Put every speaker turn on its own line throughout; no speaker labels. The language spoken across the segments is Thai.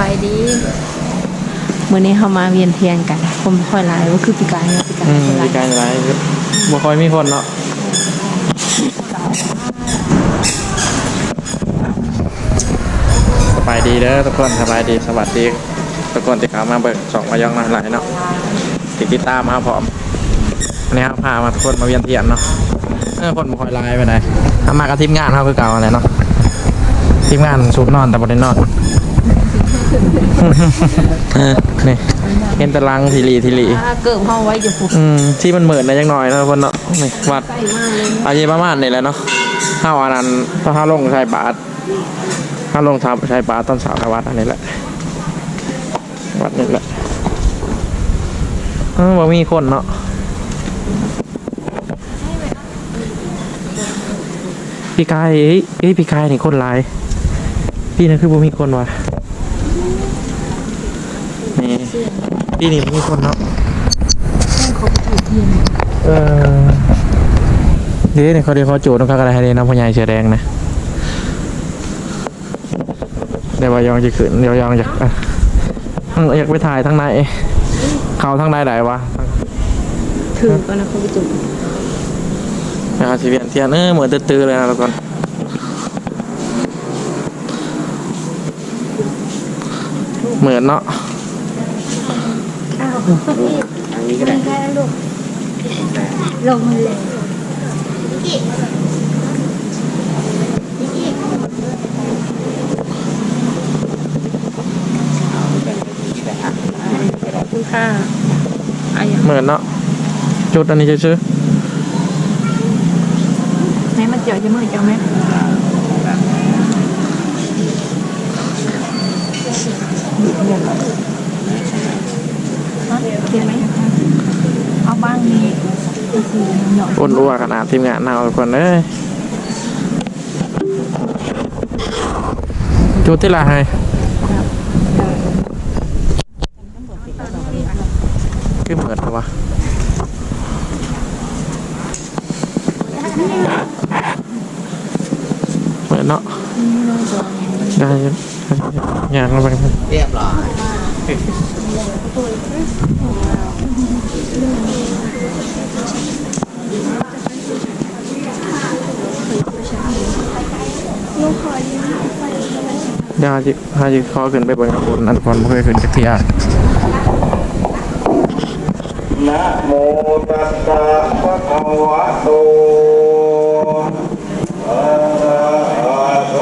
บายดีมื้อนี้เฮามาเวียนเทียนกันผมค่อยหลายว่าคือปีกายเนี่ยปีกาย
อืม
คนหลา
มี
ย
การอะไรบ่ค่อยมีคนเนาะสบายดีเด้อทุกคนสบายดีสวัสดีทุกคนที่เข้ามาเบิกสองมายองมาหลายเนาะติดติดตามมาพร้อมวันนี้ครับพามาทุกคนมาเวียนเทียนเนาะเออคนบ่ค่อยหลายไปไหนทำมากับทีมงานเขาคือเก่าอะไรเนาะทีมงานชุดนอนแต่บ่ได้นอนเออ นี่เห็นตารางทีรีทีรี
ถ้าเกิดเฮาไว้อยู่ปุ๊บ
อืมที่มันเหมือนนะยังหน่อยนะทุกคนเนาะนี่วัด
ใกล้มากเลย
อายุประมาณนี่แหละเนาะห้าวันนั้นพระห้าลงชายบาทห้าลงทำชายบาทต้นสาวในวัดอันนี้แหละวัดนี่แหละเออบ่มีคนเนาะพี่กายเอ้ยเอ้ยพี่กายนี่คนหลาย พี่นั่นคือบ่มีคนวะนี่ พี่นี่บ่มีคนเนาะเออเดี๋ยวนี่เขาเดี๋ยวเขาจูดต้องการอะไรให้เดน้ำพญายเสือแดงนะเดี๋ยววายองจะขึ้นเดี๋ยวยองจะอะอืมอยากไปถ่ายทางในเขาทางในไหนวะ
ถือก่อนนะเขาไปจุด
นะครับสีเวียนเทียนเออเหมือนตื้อๆเลยนะทุกคนเหมือนเนาะ
ลงเลยคุณค่ะอายัง
เหมือนเนาะจุดอันนี้ชื่อ
แม่มันเจียวจะมือเจียวไหมเกี่ย วไหมเอาบ้างนี่คือหน่อย
ๆอ้วนอ้วขนาดทีมงานเราทุกคนเอ้ยจุดที่ละให้คือเหมือนปะวะเหมือนเนาะได้อยู่อย่างละบาง
เรียบร้อย
เดี๋ ยวหาจิหาจิขอขึ้นไปบนกระบุนอันก่อนไม่เคยขึ้นจักเทีย
นะโมตัสสะภะคะวะโตอะระหะโต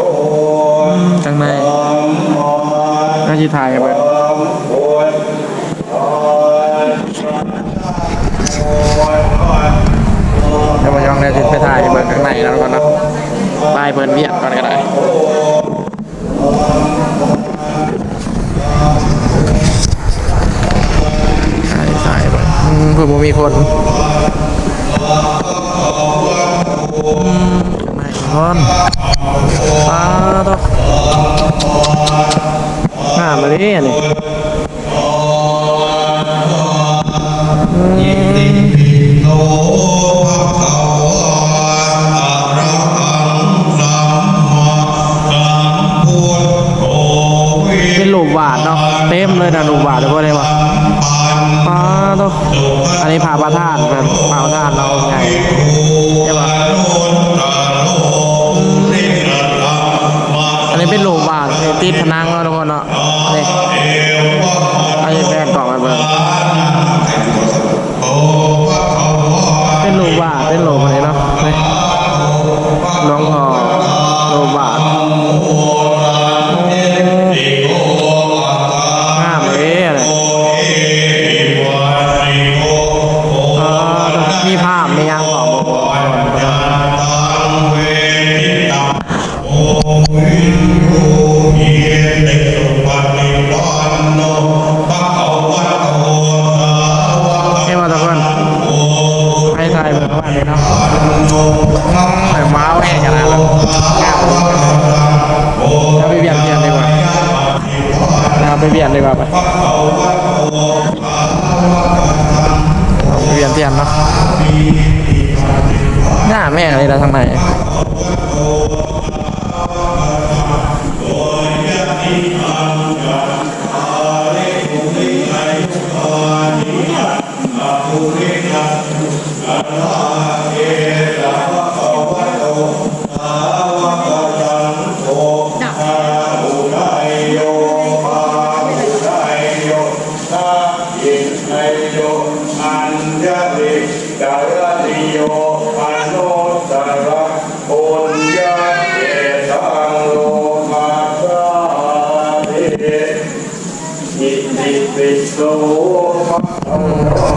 ข้างใน
สัมมา
หาจิถ่ายกันไป
สัมพุทธัสสะโออะ
เดี๋ ยวมายองเนี่ยจิไปถ่ายเบิร์ข้างในแล้วก่อนเนาะไปเบิร์เวียดก่อนก็ได้ถ่ายถ่ายไปอืมเพื่อบ่มีคนอืมข้านคนปลาตัวงามมาเลยอันนี้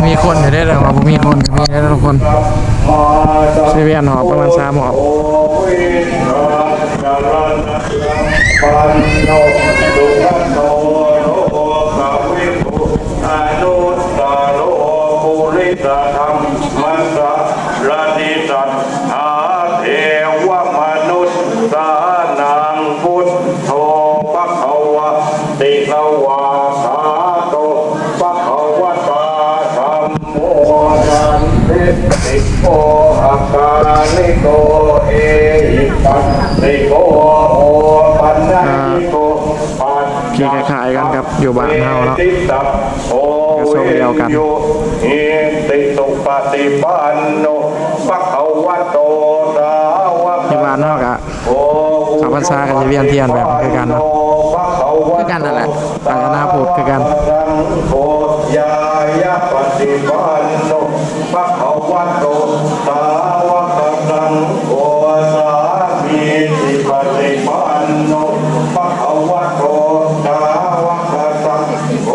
มี
ค
นอยู่ได้หรอครับมีคนมีได้ทุกคนเซเวียนหอบประมาณสามหอบ
ปันโนดุขันโนโนกาวิภูอานุตตาโลปุริสธรรมมัสสะรานิสัตอาเทวมนุษย์สานังพุทโธปะคะวะติสวาสาโตปะคะวะตาธัมโมสันติติ โกอาการนิโกเอหิปัสสิโกโอปันนานิโกปัส
ขี่คล้ายๆกันกับอยู่บ้านเฮาเนาะ
ติสัพโอ
ก็ทรงเดียวกัน
โยเอติสุปฏิปันโนปะคะวะโตสาวก
ที่บ้านเฮาก็
โอ
ชาวพรรษาก็จะเวียนเทียนแบบคือกันเนาะคือกันนั่นแหละศาสนาพุทธคือกัน
สังโฆยายะปฏิปันโนปะคะวะโตสาวกสังโฆสามีจิปฏิปันโนปะคะวะโตสาวกสังโฆ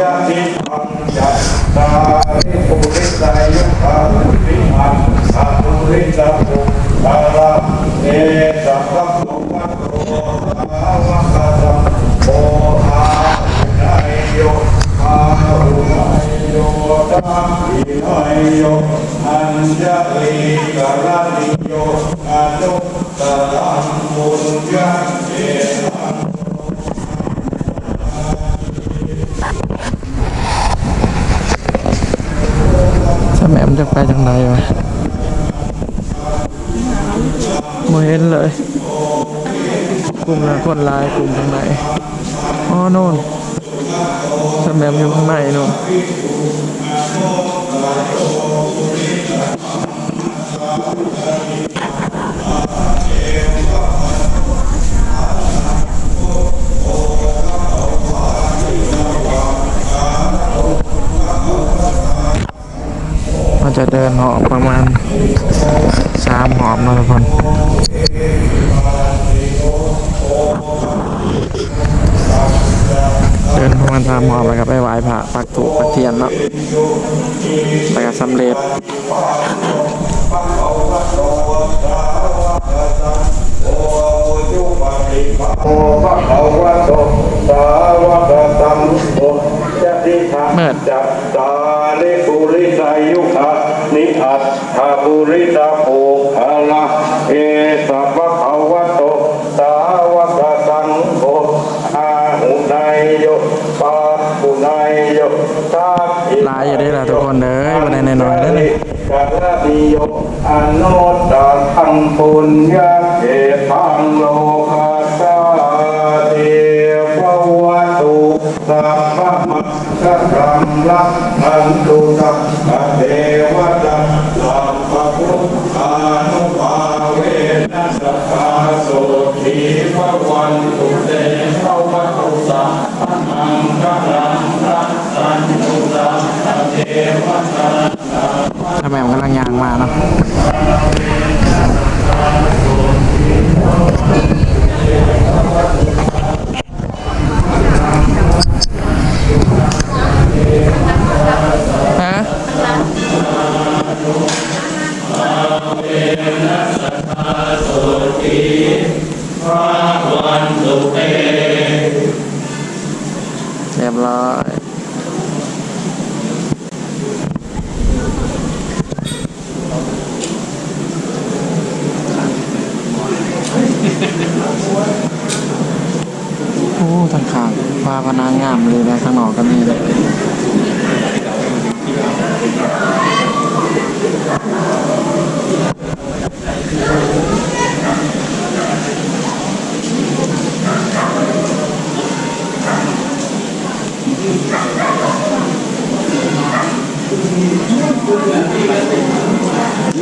ยะติปัญจัตตาริปุริ สายุคาวิอันอาตุริสะภุตาระเอสัพพะโวะโตสาวกสังโฆอาไนโยอาหุไนโยตัมปิไนโยอัญญลีกรณิโยอนุตตังบุญญาเอตัง
สมัยมันจะ ไปทางไหนวะไม่เห็นเลย กลุ่มคนลายกลุ่มทางไหนอ๋อโน่นสมัยมันอยู่ข้างในโน่น มั แน่น
อย
ๆเด้อนี่
กัลติยมอนุตตรังปุญญาเกตังโลกัสสาเทววัตุสัพพะมัสสะรังลักขันตุสัพพะเท ทวตา
ทำไมมันกำลังยางมาเนาะฮะเรียบร้อย โอ้ทางข้างฟ้า พนางงามเลยนะข้างนอกก็มีเลย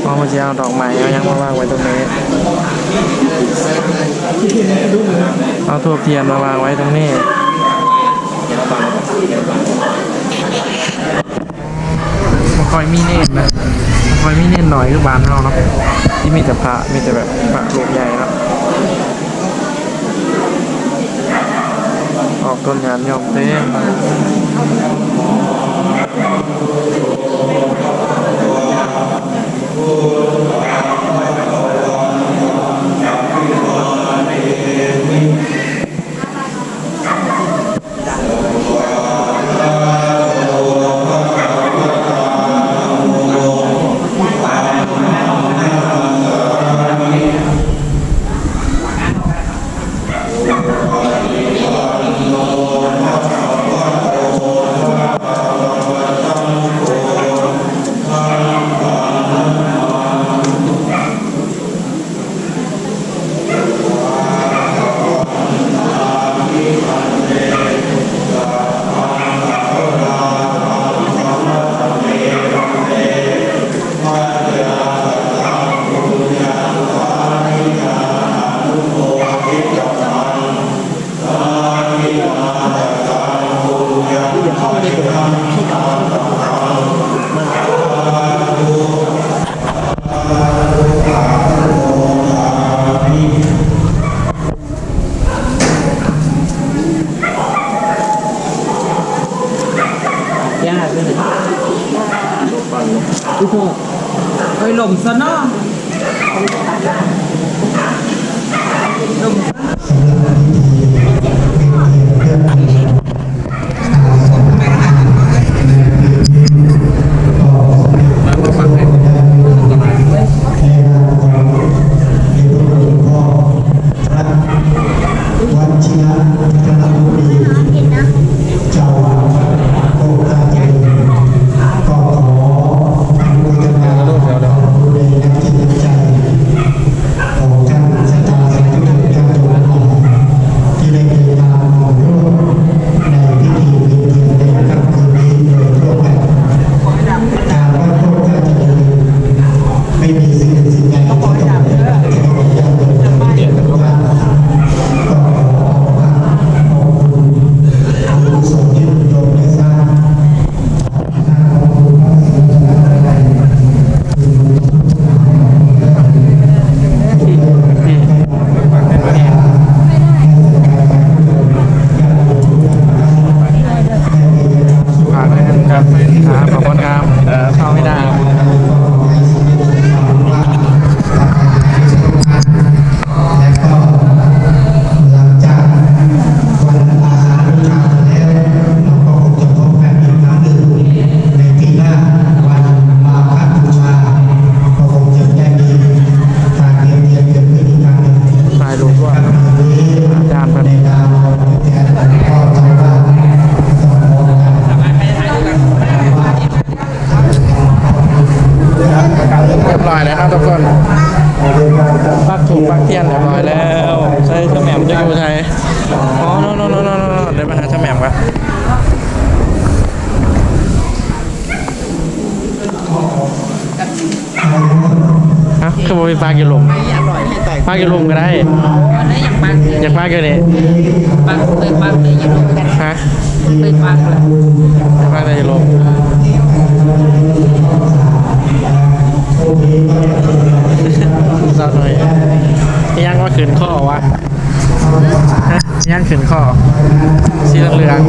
พอมาจะเอาดอกไม้เอายังมาวางไว้ตรงนี้ เอาทูบเทียนมาวางไว้ตรงนี้ มาคอยมีเน้นนะมาคอยมีเน้นหน่อยคือบานเราเนาะที่มีแต่พระมีแต่แบบพระลูปใหญ่แล้วออกต้นงานยอมเต้
น
โอ้ Ito po. Ay, lomsa na. Lomsa. นะทุก
คนปักถูกปักเทียนเรียบร้อยแล้วใช่ช่าแหม่มจะอยู่ไทยอ๋อโน่นโน่นโน่นโน่นเดี๋ยวมาหาช่าแหม่มกันฮะคือไปปลากี่ลมปลากี่ลมก็ได้
อยา
กปลากี่เนี่ย
ปาเตยปลาเตยอยากลมกัน
ฮะ
เตยปลา
เลย ขึ้นข้อสีเหลือง